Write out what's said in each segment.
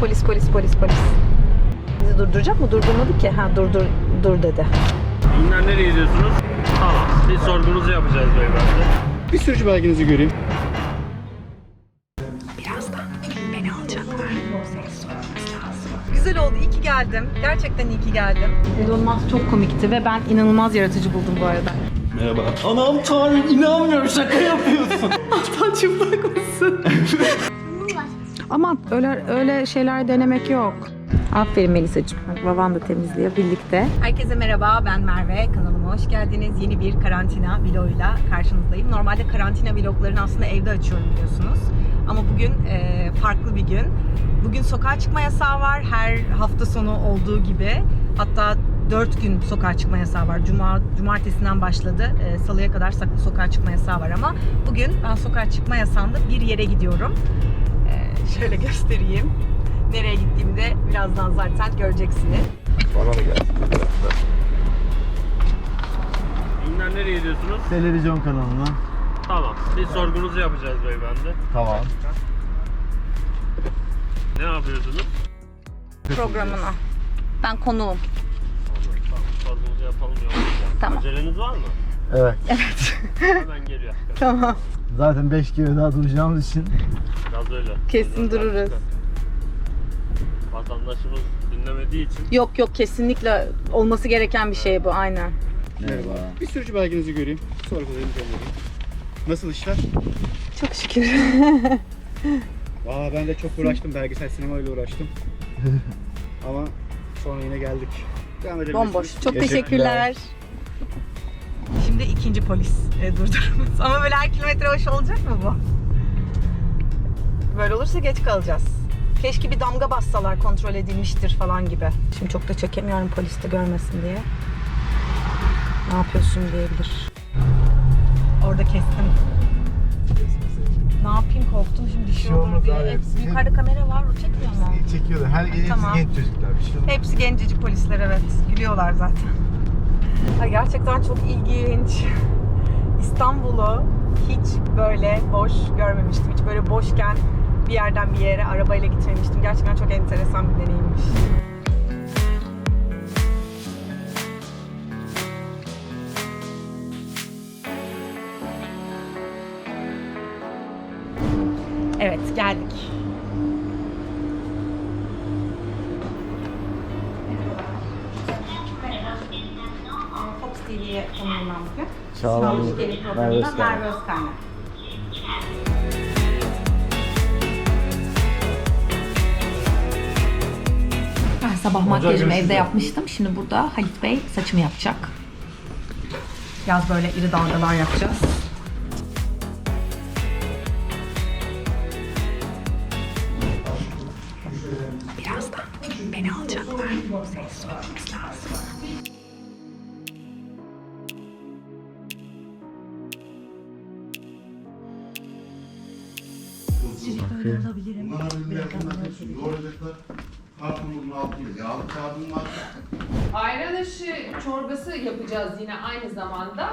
polis, polis, polis, polis. Bizi durduracak mı? Durdurmadı ki. Ha durdur, dur dedi. İnler nereye gidiyorsunuz? Tamam. Bir sorgunuzu yapacağız beyefendi. Bir sürücü belgenizi göreyim. Birazdan beni alacaklar. Güzel oldu. İyi ki geldim. Gerçekten iyi ki geldim. Elon Musk çok komikti ve ben inanılmaz yaratıcı buldum bu arada. Merhaba. Anam tanrım inanmıyorum şaka yapıyorsun. Alttan çıplak mısın? Aman öyle öyle şeyler denemek yok. Aferin Melisa'cığım. Bak baban da temizliyor birlikte. Herkese merhaba ben Merve. Kanalıma hoş geldiniz. Yeni bir karantina vloguyla karşınızdayım. Normalde karantina vloglarını aslında evde açıyorum biliyorsunuz. Ama bugün e, farklı bir gün. Bugün sokağa çıkma yasağı var. Her hafta sonu olduğu gibi. Hatta 4 gün sokağa çıkma yasağı var. Cuma, cumartesinden başladı. E, salıya kadar sokağa çıkma yasağı var ama bugün ben sokağa çıkma yasağında bir yere gidiyorum. Şöyle göstereyim. Nereye gittiğimi de birazdan zaten göreceksiniz. Bana da gelsin. İnler nereye gidiyorsunuz? Televizyon kanalına. Tamam. Bir sorgunuzu yapacağız beyefendi. Tamam. Ne yapıyorsunuz? Programına. Ben konuğum. Tamam. Sorgunuzu yapalım yolda. Tamam. Aceleniz var mı? Evet. Hemen geliyor. Tamam. Zaten 5 kere daha duracağımız için. Biraz öyle. Kesin dururuz. Vatandaşımız dinlemediği için Yok yok kesinlikle olması gereken bir şey bu aynen. Merhaba. Bir sürücü belgenizi göreyim. Sorgularınızı göreyim. Nasıl işler? Çok şükür. Valla ben de çok uğraştım. Belgesel sinemayla uğraştım. Ama sonra yine geldik. Devam edebilirsiniz. Bomboş. Çok teşekkürler. Şimdi ikinci polis e, durdurumuz. Ama böyle her kilometre hoş olacak mı bu? Böyle olursa geç kalacağız. Keşke bir damga bassalar kontrol edilmiştir falan gibi. Şimdi çok da çekemiyorum polis de görmesin diye. Ne yapıyorsun diyebilir. Orada kestim. Ne yapayım korktum şimdi bir şey şey olur diye. Hepsi, hepsi- yukarıda kamera var o çekmiyor mu? Çekiyorlar. Her hepsi Tamam. genç çocuklar. Bir şey olmaz. Hepsi gencecik polisler evet. Gülüyorlar zaten. Gerçekten çok ilginç. İstanbul'u hiç böyle boş görmemiştim. Hiç böyle boşken bir yerden bir yere arabayla gitmemiştim. Gerçekten çok enteresan bir deneyimmiş. Evet geldik. Geldin Merve programında. Merve Özkaynak. Ben sabah makyajımı evde yapmıştım. Şimdi burada Halit Bey saçımı yapacak. Biraz böyle iri dalgalar yapacağız.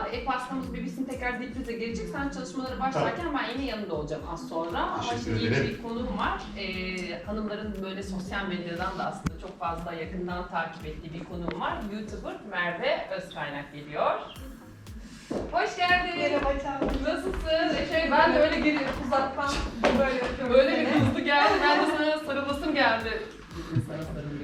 Zamanda. E pastamız bebişsin tekrar difrize gelecek. Sen çalışmalara başlarken ben yine yanında olacağım az sonra. Ama Teşekkür şimdi iyi ederim. bir konum var. E, hanımların böyle sosyal medyadan da aslında çok fazla yakından takip ettiği bir konum var. YouTuber Merve Özkaynak geliyor. Hoş geldin. Merhaba Nasılsın? E şey, ben de öyle geri uzaktan böyle yapıyorum. Böyle bir hızlı geldi. Ben de sana sarılasım geldi. Sana ne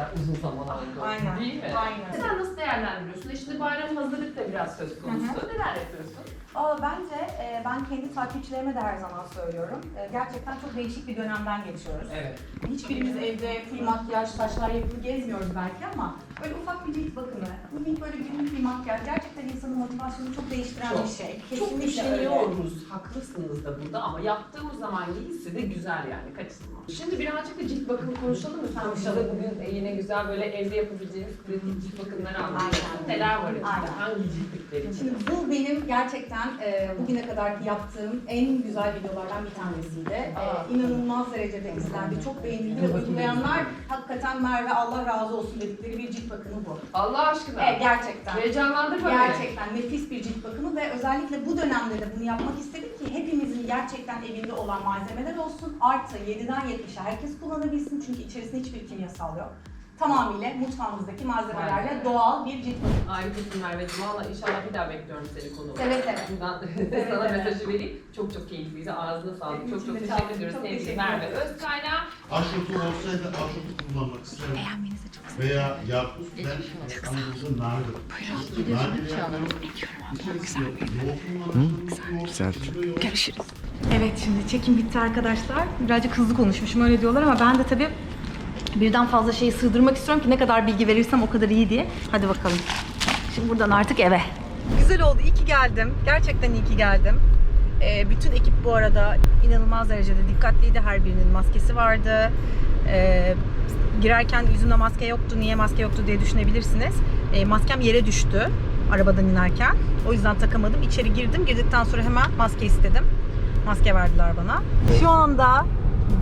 kadar uzun zaman oldu. Aynen, Değil mi? aynen. Sen nasıl değerlendiriyorsun? İşte bayram hazırlık da biraz söz konusu. Hı Neler yapıyorsun? Aa, bence e, ben kendi takipçilerime de her zaman söylüyorum. E, gerçekten çok değişik bir dönemden geçiyoruz. Evet. Hiçbirimiz evde full makyaj, saçlar yapılı gezmiyoruz belki ama böyle ufak bir cilt bakımı, minik böyle günlük bir makyaj gerçekten insanın motivasyonunu çok değiştiren Çok. bir şey. Çok Kesinlikle öyle. üşeniyoruz. Haklısınız da burada ama yaptığımız zaman iyisi de güzel yani kaçınılmaz. Şimdi birazcık da cilt bakımı konuşalım mı? Sen bize bugün e, yine güzel böyle evde yapabileceğimiz pratik cilt bakımları. Aynen. Neler var içinde? Hangi ciltlikler için? Şimdi bu benim gerçekten e, bugüne kadar yaptığım en güzel videolardan bir tanesiydi. E, inanılmaz derecede izlendi, çok beğenildi ve uygulayanlar hakikaten Merve Allah razı olsun dedikleri bir cilt bakımı bu. Allah aşkına. Evet gerçekten. Heyecanlandırma beni. Gerçekten nefis bir cilt bakımı ve özellikle bu dönemde de bunu yapmak istedim ki hepimizin gerçekten evinde olan malzemeler olsun. Artı 7'den 70'e herkes kullanabilsin çünkü içerisinde hiçbir kimyasal yok. Tamamıyla mutfağımızdaki malzemelerle be. doğal bir cilt bakımı. Harikasın Merveciğim. Valla inşallah bir daha bekliyorum seni konuğuma. Seve seve. Buradan Evet, sana evet. mesajı vereyim. Çok çok keyifliydi. Ağzına sağlık. Çok çok teşekkür ediyoruz çok sevgili teşekkür Merve ederim. Özkaynağı. Aşotu olsaydı aşotu kullanmak isterdim. Beğenmenizi çok Veya yapıp ben Anadolu'da yapıyorum. İçerisinde yoğurtlu var. Güzel. Görüşürüz. Evet şimdi çekim bitti arkadaşlar. Birazcık hızlı konuşmuşum öyle diyorlar ama ben de tabii birden fazla şeyi sığdırmak istiyorum ki ne kadar bilgi verirsem o kadar iyi diye. Hadi bakalım. Şimdi buradan artık eve. Güzel oldu. İyi ki geldim. Gerçekten iyi ki geldim. Ee, bütün ekip bu arada inanılmaz derecede dikkatliydi. Her birinin maskesi vardı. Ee, girerken yüzümde maske yoktu. Niye maske yoktu diye düşünebilirsiniz. Ee, maskem yere düştü arabadan inerken. O yüzden takamadım. İçeri girdim. Girdikten sonra hemen maske istedim. Maske verdiler bana. Şu anda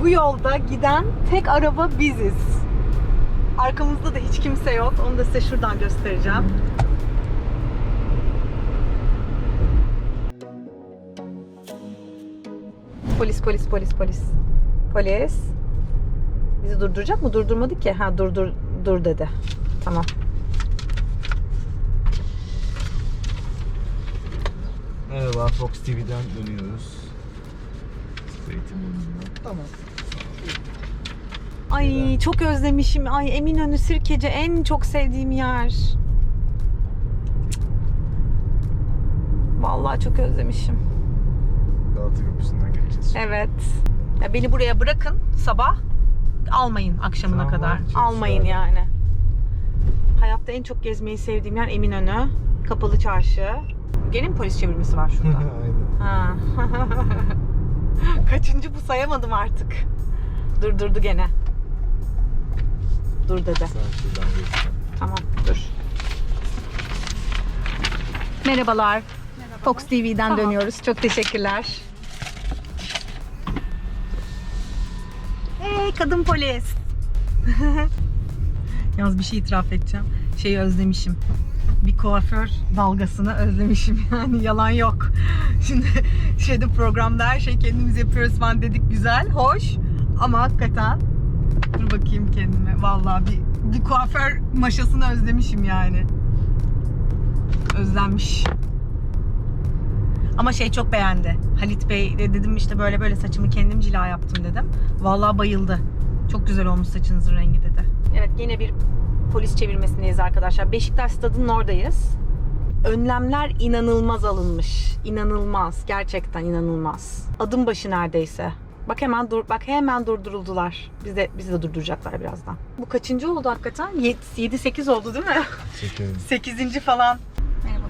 bu yolda giden tek araba biziz. Arkamızda da hiç kimse yok. Onu da size şuradan göstereceğim. Polis, polis, polis, polis. Polis. Bizi durduracak mı? Durdurmadı ki. Ha dur dur dur dedi. Tamam. Merhaba Fox TV'den dönüyoruz. Tamam. Ay çok özlemişim. Ay Eminönü Sirkeci en çok sevdiğim yer. Vallahi çok özlemişim. Galata Köprüsü'nden geçeceğiz. Evet. Ya beni buraya bırakın sabah. Almayın akşamına Tamam, kadar. çok Almayın güzel. yani. Hayatta en çok gezmeyi sevdiğim yer Eminönü. Kapalı çarşı. Gene mi polis çevirmesi var şurada? Aynen. Ha. Kaçıncı bu sayamadım artık. Durdurdu gene. Dur geçeceğim. Tamam dur. Merhabalar. Fox TV'den dönüyoruz. Çok teşekkürler. Hey kadın polis. Yalnız bir şey itiraf edeceğim. Şeyi özlemişim. Bir kuaför dalgasını özlemişim yani yalan yok. Şimdi şeyde programda her şey kendimiz yapıyoruz falan dedik güzel, hoş ama hakikaten dur bakayım kendime. Vallahi bir bir kuaför maşasını özlemişim yani. Özlenmiş. Ama şey çok beğendi. Halit Bey de dedim işte böyle böyle saçımı kendim cila yaptım dedim. Vallahi bayıldı. Çok güzel olmuş saçınızın rengi dedi. Evet yine bir polis çevirmesindeyiz arkadaşlar. Beşiktaş stadının oradayız. Önlemler inanılmaz alınmış. İnanılmaz. Gerçekten inanılmaz. Adım başı neredeyse. Bak hemen dur bak hemen durduruldular. Bize bizi de durduracaklar birazdan. Bu kaçıncı oldu hakikaten? 7 8 oldu değil mi? Çekelim. 8. falan. Merhaba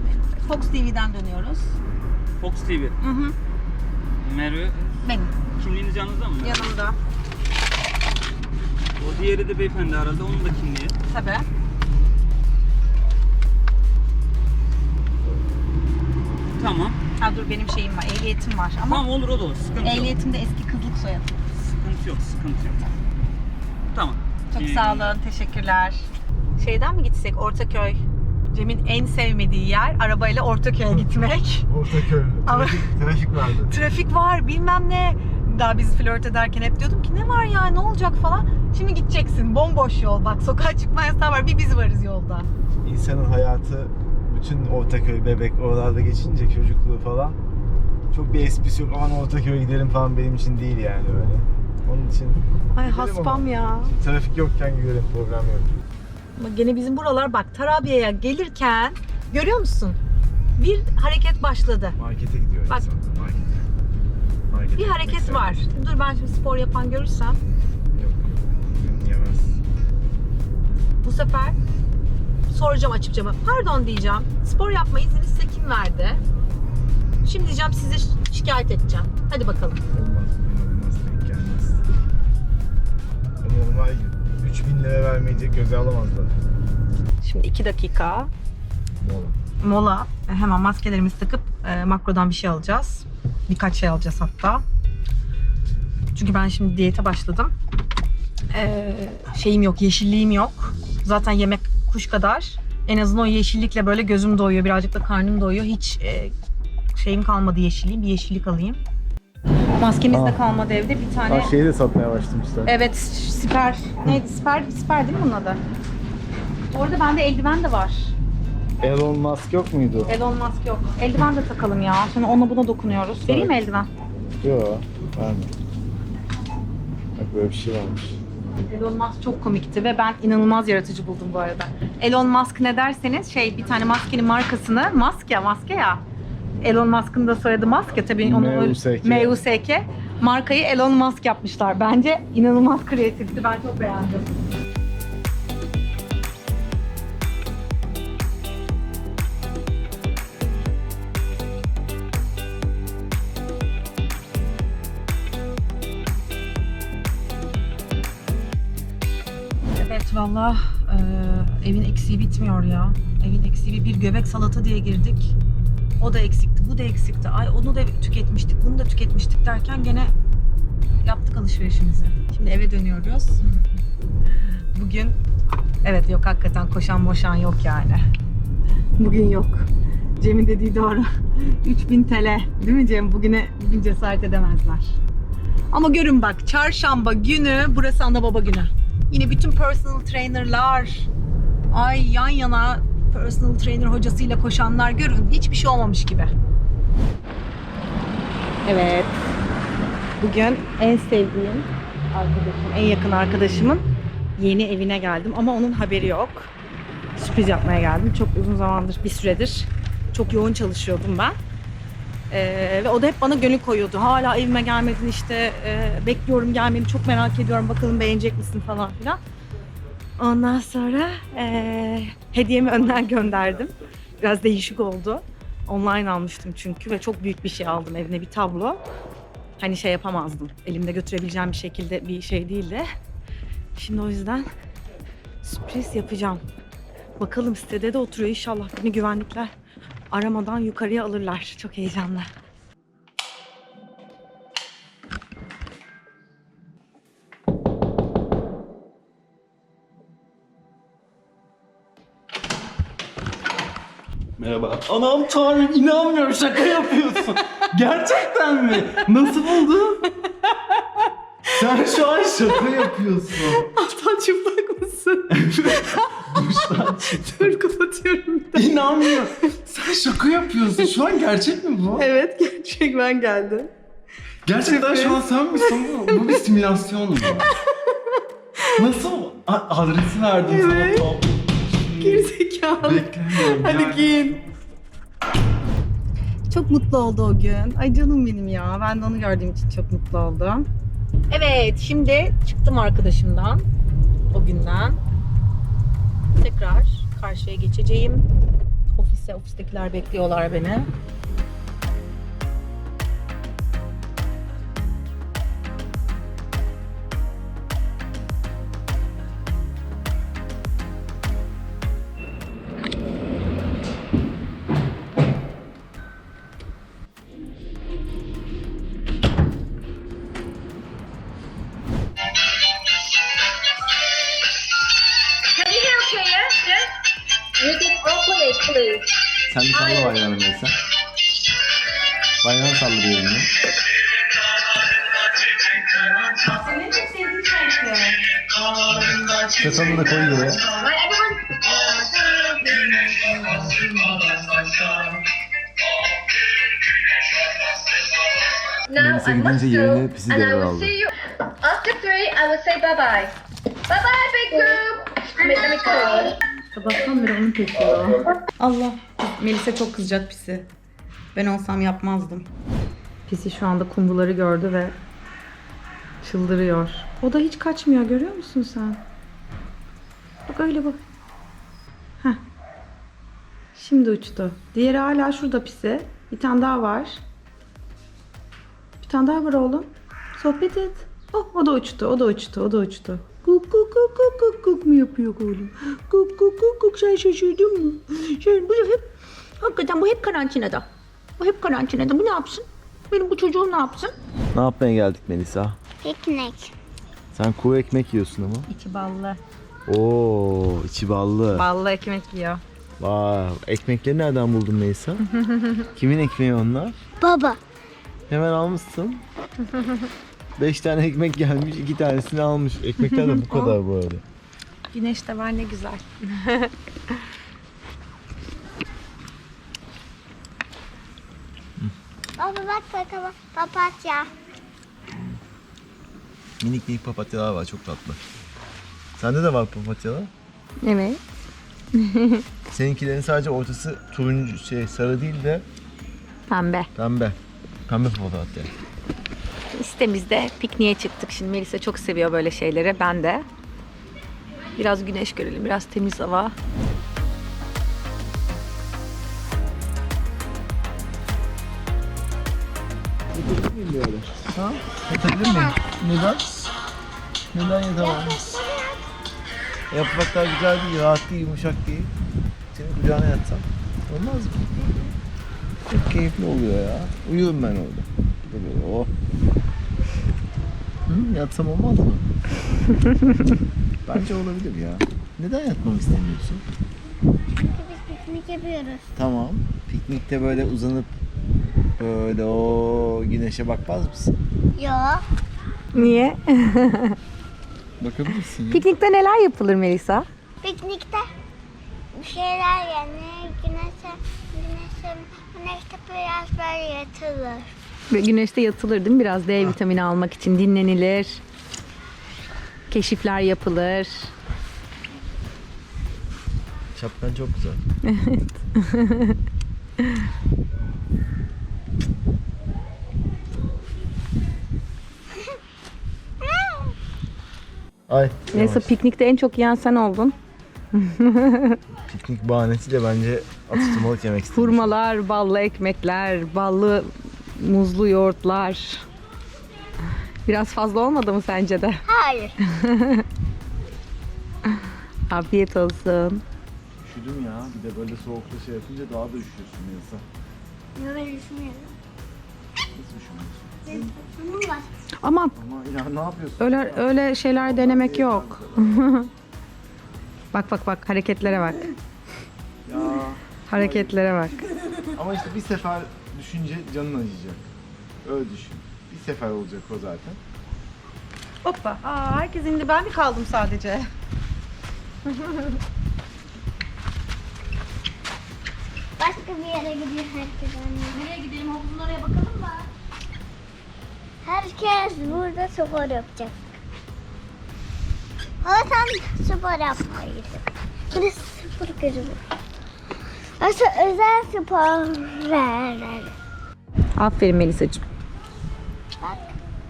Fox TV'den dönüyoruz. Fox TV. Hı hı. Merve Benim kimliğiniz yanınızda mı? yanımda. O diğeri de beyefendi aradı. Onun da kimliği. Tabii. Tamam. Ha dur benim şeyim var. Ehliyetim var ama Tamam olur o da olur. Sıkıntı yok. ehliyetim de eski kızlık soyadı. Sıkıntı yok. Sıkıntı yok. Tamam. Çok İyi sağ günler. olun. Teşekkürler. Şeyden mi gitsek Ortaköy? Cem'in en sevmediği yer arabayla Ortaköy'e gitmek. Ortaköy. Ama- Trafik, trafik vardı. Trafik var bilmem ne. Daha biz flört ederken hep diyordum ki ne var ya ne olacak falan. Şimdi gideceksin bomboş yol bak sokağa çıkma yasağı var bir biz varız yolda. İnsanın hayatı bütün Ortaköy, Bebek oralarda geçince çocukluğu falan çok bir esprisi yok. Aman Ortaköy'e gidelim falan benim için değil yani öyle. Onun için Ay Gidelim haspam ama. ya. trafik yokken gidelim program yok. Bak Gene bizim buralar bak Tarabya'ya gelirken görüyor musun? Bir hareket başladı. Markete gidiyor Bak. insanlar markete. Markete Bir hareket var. Dur ben şimdi spor yapan görürsem Yok. Yemez. bu sefer soracağım açıkça. Pardon diyeceğim. Spor yapma iznini size kim verdi? Şimdi diyeceğim size şi- şikayet edeceğim. Hadi bakalım. Olmaz. Olmaz. Denk gelmez. Normal 3000 lira vermeyecek göze alamazlar. Şimdi iki dakika. Mola. mola. Hemen maskelerimizi takıp e, makrodan bir şey alacağız. Birkaç şey alacağız hatta. Çünkü ben şimdi diyete başladım. E, şeyim yok, yeşilliğim yok. Zaten yemek kuş kadar. En azından o yeşillikle böyle gözüm doyuyor. Birazcık da karnım doyuyor. Hiç e, şeyim kalmadı yeşilliğim. Bir yeşillik alayım. Maskemiz de Aa. kalmadı evde. Bir tane... Ha şeyi de satmaya başlamışlar. Evet, siper. Neydi? Siper, siper değil mi bunun adı? Orada bende eldiven de var. Elon Musk yok muydu? Elon Musk yok. Eldiven de takalım ya. Sonra ona buna dokunuyoruz. Vereyim mi eldiven? Yok. Verme. Bak böyle bir şey varmış. Elon Musk çok komikti ve ben inanılmaz yaratıcı buldum bu arada. Elon Musk ne derseniz şey bir tane maskenin markasını maske ya maske ya. Elon Musk'ın da soyadı Musk ya tabii onun M.U.S.K.. M.U.S.K. Markayı Elon Musk yapmışlar. Bence inanılmaz kreatifti. Ben çok beğendim. Valla e, evin eksiği bitmiyor ya. Evin eksiği bir göbek salata diye girdik. O da eksikti, bu da eksikti. Ay onu da tüketmiştik, bunu da tüketmiştik derken gene yaptık alışverişimizi. Şimdi eve dönüyoruz. Bugün evet yok hakikaten koşan boşan yok yani. Bugün yok. Cem'in dediği doğru. 3000 TL değil mi Cem? Bugüne bugün cesaret edemezler. Ama görün bak çarşamba günü burası ana baba günü. Yine bütün personal trainerlar ay yan yana personal trainer hocasıyla koşanlar görün hiçbir şey olmamış gibi. Evet. Bugün en sevdiğim arkadaşım, en yakın arkadaşımın yeni evine geldim ama onun haberi yok. Sürpriz yapmaya geldim. Çok uzun zamandır, bir süredir çok yoğun çalışıyordum ben. Ee, ve o da hep bana gönül koyuyordu. Hala evime gelmedin işte e, bekliyorum gelmeni çok merak ediyorum bakalım beğenecek misin falan filan. Ondan sonra e, hediyemi önden gönderdim. Biraz değişik oldu. Online almıştım çünkü ve çok büyük bir şey aldım evine bir tablo. Hani şey yapamazdım. Elimde götürebileceğim bir şekilde bir şey değildi. Şimdi o yüzden sürpriz yapacağım. Bakalım sitede de oturuyor inşallah beni güvenlikler aramadan yukarıya alırlar. Çok heyecanlı. Merhaba. Anam tanrım inanmıyorum şaka yapıyorsun. Gerçekten mi? Nasıl buldun? Sen şu an şaka yapıyorsun. Alttan çıplak mısın? Duştan Dur kapatıyorum. İnanmıyorum. Şaka yapıyorsun. Şu an gerçek mi bu? Evet gerçek ben geldim. Gerçekten şu an sen misin bu? Bu bir simülasyon mu? Nasıl? A- adresi verdim Evet. sana. Tamam. Gerizekalı. Beklemiyorum. Hadi giyin. Çok mutlu oldu o gün. Ay canım benim ya. Ben de onu gördüğüm için çok mutlu oldum. Evet şimdi çıktım arkadaşımdan. O günden. Tekrar karşıya geçeceğim. Ofise, ofistekiler bekliyorlar beni. Ses da koy I must gidince go, yerine pisi see you. After three, I will say bye bye. Bye bye, big group. Let me, let me call. Sabahtan beri onu kesiyor. Allah. Melisa çok kızacak pisi. Ben olsam yapmazdım. Pisi şu anda kumruları gördü ve çıldırıyor. O da hiç kaçmıyor görüyor musun sen? Bak öyle bak. Heh. Şimdi uçtu. Diğeri hala şurada pisi. Bir tane daha var. Bir tane daha var oğlum. Sohbet et. Oh, o da uçtu, o da uçtu, o da uçtu. Kuk kuk kuk kuk kuk kuk mu yapıyor oğlum? Kuk kuk kuk kuk sen şaşırdın mı? Sen bu hep Hakikaten bu hep karantinada. Bu hep karantinada. Bu ne yapsın? Benim bu çocuğum ne yapsın? Ne yapmaya geldik Melisa? Piknik. Sen kuru ekmek yiyorsun ama. İçi ballı. Oo, içi ballı. Ballı ekmek yiyor. Vay, ekmekleri nereden buldun Melisa? Kimin ekmeği onlar? Baba. Hemen almışsın. Beş tane ekmek gelmiş, iki tanesini almış. Ekmekler de bu kadar bu arada. Güneş de var ne güzel. Baba bak bakalım papatya. Minik minik papatyalar var, çok tatlı. Sende de var papatyalar. Evet. Seninkilerin sadece ortası turuncu, şey sarı değil de Pembe. pembe. Pembe papatya. Sitemizde pikniğe çıktık. Şimdi Melisa çok seviyor böyle şeyleri. Ben de. Biraz güneş görelim, biraz temiz hava. Ha? Yatabilir miyim? Neden? Neden yatamam? Yapraklar güzel değil, rahat değil, yumuşak değil. Senin kucağına yatsam olmaz mı? Çok keyifli oluyor ya. Uyurum ben orada. Böyle oh. Hı, yatsam olmaz mı? Bence olabilir ya. Neden yatmamı istemiyorsun? Çünkü biz piknik yapıyoruz. Tamam. Piknikte böyle uzanıp böyle o güneşe bakmaz mısın? Yok. Niye? Bakabilirsin ya. Piknikte neler yapılır Melisa? Piknikte bir şeyler yenir. Güneşe, güneşe, güneşte biraz böyle yatılır. Ve güneşte yatılır değil mi? Biraz D vitamini almak için dinlenilir. Keşifler yapılır. Şapkan çok güzel. Ay. Melisa yavaş. piknikte en çok yiyen sen oldun. Piknik bahanesiyle bence atıştırmalık yemek istedim. Hurmalar, ballı ekmekler, ballı muzlu yoğurtlar. Biraz fazla olmadı mı sence de? Hayır. Afiyet olsun. Üşüdüm ya. Bir de böyle soğukta şey yapınca daha da üşüyorsun Melisa. Yok ben düşünmüyorum. Nasıl üşümüyorsun? Bunun var. Aman Ama ya ne yapıyorsun? öyle öyle şeyler denemek yok. bak bak bak hareketlere bak. Ya. Hareketlere bak. Ama işte bir sefer düşünce canın acıyacak. Öyle düşün. Bir sefer olacak o zaten. Hoppa. Aa, herkes indi. Ben mi kaldım sadece? Başka bir yere gidiyor herkes anne. Nereye gidelim? Havuzun oraya bakalım mı? Herkes burada spor yapacak. Ama sen spor gidiyorsun. Burası spor kulübü. Burası özel sporlar. Aferin Melisa'cığım. Bak.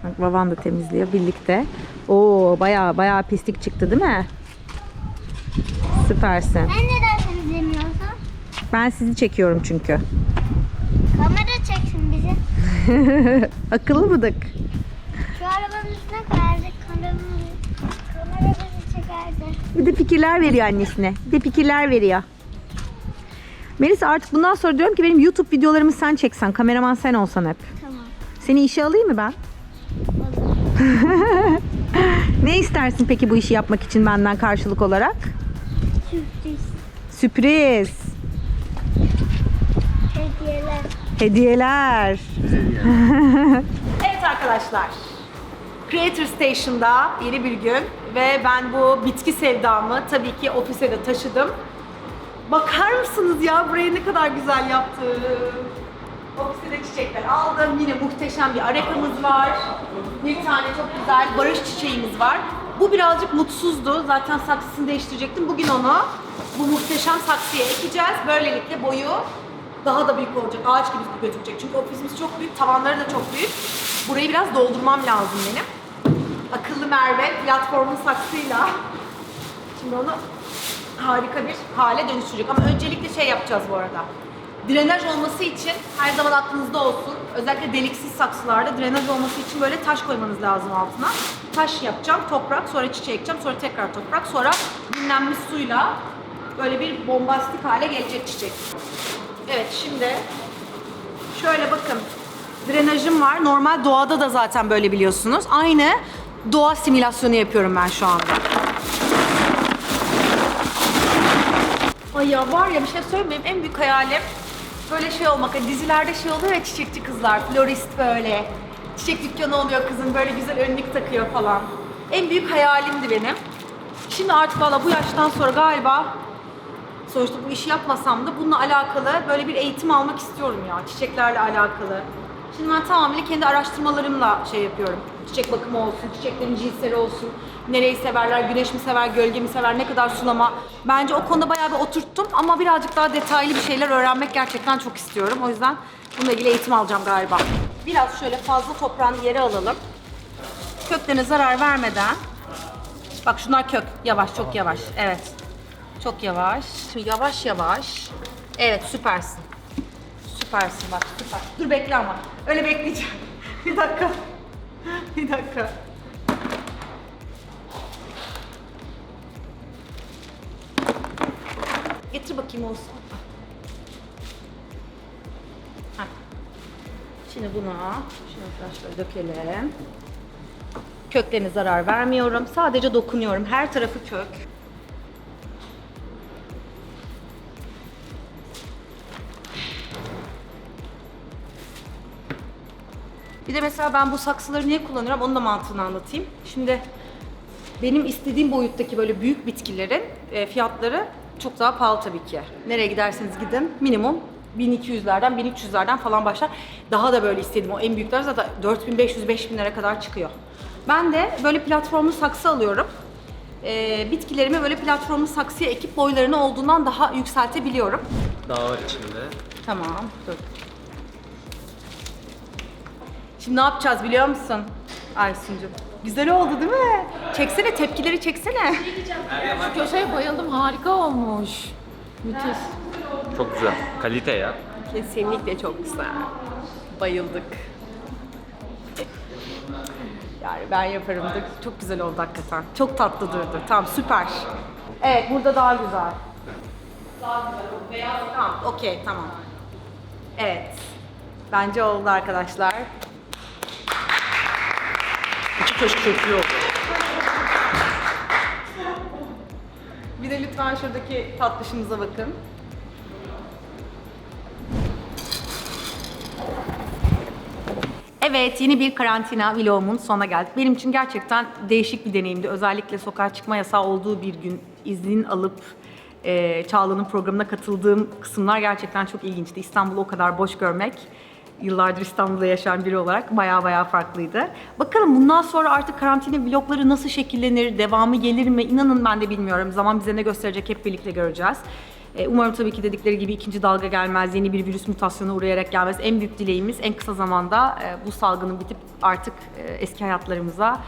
Bak baban da temizliyor birlikte. Oo bayağı bayağı pislik çıktı değil mi? Süpersin. Sen neden temizlemiyorsun? Ben sizi çekiyorum çünkü. Akıllı mıdık? Şu arabanın üstüne koyardık. Kamera, kamera bizi çekerdi. Bir de fikirler veriyor annesine. Bir de fikirler veriyor. Melisa artık bundan sonra diyorum ki benim YouTube videolarımı sen çeksen. Kameraman sen olsan hep. Tamam. Seni işe alayım mı ben? ne istersin peki bu işi yapmak için benden karşılık olarak? Sürpriz. Sürpriz. Hediyeler. Evet arkadaşlar. Creator Station'da yeni bir gün ve ben bu bitki sevdamı tabii ki ofise de taşıdım. Bakar mısınız ya burayı ne kadar güzel yaptım. Ofiste de çiçekler aldım. Yine muhteşem bir arekamız var. Bir tane çok güzel barış çiçeğimiz var. Bu birazcık mutsuzdu. Zaten saksısını değiştirecektim. Bugün onu bu muhteşem saksıya ekeceğiz. Böylelikle boyu daha da büyük olacak. Ağaç gibi götürecek. Çünkü ofisimiz çok büyük. Tavanları da çok büyük. Burayı biraz doldurmam lazım benim. Akıllı Merve platformun saksıyla. Şimdi onu harika bir hale dönüştürecek. Ama öncelikle şey yapacağız bu arada. Drenaj olması için her zaman aklınızda olsun. Özellikle deliksiz saksılarda drenaj olması için böyle taş koymanız lazım altına. Taş yapacağım, toprak, sonra çiçeği ekeceğim, sonra tekrar toprak, sonra dinlenmiş suyla böyle bir bombastik hale gelecek çiçek. Evet şimdi şöyle bakın. Drenajım var. Normal doğada da zaten böyle biliyorsunuz. Aynı doğa simülasyonu yapıyorum ben şu anda. Ay ya var ya bir şey söyleyeyim en büyük hayalim böyle şey olmak. Hani dizilerde şey oluyor ya çiçekçi kızlar, florist böyle. Çiçek dükkanı oluyor kızın böyle güzel önlük takıyor falan. En büyük hayalimdi benim. Şimdi artık valla bu yaştan sonra galiba sonuçta bu işi yapmasam da bununla alakalı böyle bir eğitim almak istiyorum ya çiçeklerle alakalı. Şimdi ben tamamıyla kendi araştırmalarımla şey yapıyorum. Çiçek bakımı olsun, çiçeklerin cinsleri olsun, nereyi severler, güneş mi sever, gölge mi sever, ne kadar sulama. Bence o konuda bayağı bir oturttum ama birazcık daha detaylı bir şeyler öğrenmek gerçekten çok istiyorum. O yüzden bununla ilgili eğitim alacağım galiba. Biraz şöyle fazla toprağını yere alalım. Köklerine zarar vermeden. Bak şunlar kök. Yavaş, çok yavaş. Evet. Çok yavaş. Şimdi yavaş yavaş. Evet süpersin. Süpersin bak süper. Dur bekle ama. Öyle bekleyeceğim. bir dakika. bir dakika. Getir bakayım olsun. Şimdi buna şunu şöyle dökelim. Köklerine zarar vermiyorum. Sadece dokunuyorum. Her tarafı kök. Bir de mesela ben bu saksıları niye kullanıyorum onun da mantığını anlatayım. Şimdi benim istediğim boyuttaki böyle büyük bitkilerin e, fiyatları çok daha pahalı tabii ki. Nereye giderseniz gidin minimum 1200'lerden 1300'lerden falan başlar. Daha da böyle istediğim o en büyükler zaten 4500-5000 lira kadar çıkıyor. Ben de böyle platformlu saksı alıyorum. E, bitkilerimi böyle platformlu saksıya ekip boylarını olduğundan daha yükseltebiliyorum. Daha var içinde. Tamam, dur. Şimdi ne yapacağız biliyor musun Aysun'cum? Güzel oldu değil mi? Çeksene tepkileri çeksene. Şu köşeye bayıldım harika olmuş. Müthiş. Çok güzel. Kalite ya. Kesinlikle çok güzel. Bayıldık. Yani ben yaparım da çok güzel oldu hakikaten. Çok tatlı durdu. Tamam süper. Evet burada daha güzel. Daha güzel. Beyaz tamam okey tamam. Evet. Bence oldu arkadaşlar. İyi oldu. Bir de lütfen şuradaki tatlışımıza bakın. Evet, yeni bir karantina vlogumun sonuna geldik. Benim için gerçekten değişik bir deneyimdi. Özellikle sokağa çıkma yasağı olduğu bir gün izin alıp e, Çağla'nın programına katıldığım kısımlar gerçekten çok ilginçti. İstanbul'u o kadar boş görmek, yıllardır İstanbul'da yaşayan biri olarak bayağı bayağı farklıydı. Bakalım bundan sonra artık karantina vlogları nasıl şekillenir, devamı gelir mi? İnanın ben de bilmiyorum. Zaman bize ne gösterecek hep birlikte göreceğiz. E, Umarım tabii ki dedikleri gibi ikinci dalga gelmez, yeni bir virüs mutasyona uğrayarak gelmez. En büyük dileğimiz en kısa zamanda e, bu salgının bitip artık e, eski hayatlarımıza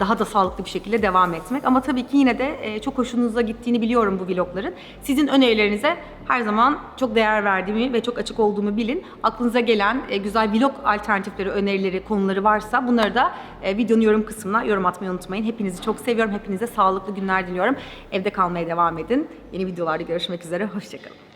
daha da sağlıklı bir şekilde devam etmek. Ama tabii ki yine de e, çok hoşunuza gittiğini biliyorum bu vlogların. Sizin önerilerinize her zaman çok değer verdiğimi ve çok açık olduğumu bilin. Aklınıza gelen e, güzel vlog alternatifleri, önerileri, konuları varsa bunları da e, videonun yorum kısmına yorum atmayı unutmayın. Hepinizi çok seviyorum. Hepinize sağlıklı günler diliyorum. Evde kalmaya devam edin. Yeni videolarda görüşmek üzere. Hoşçakalın.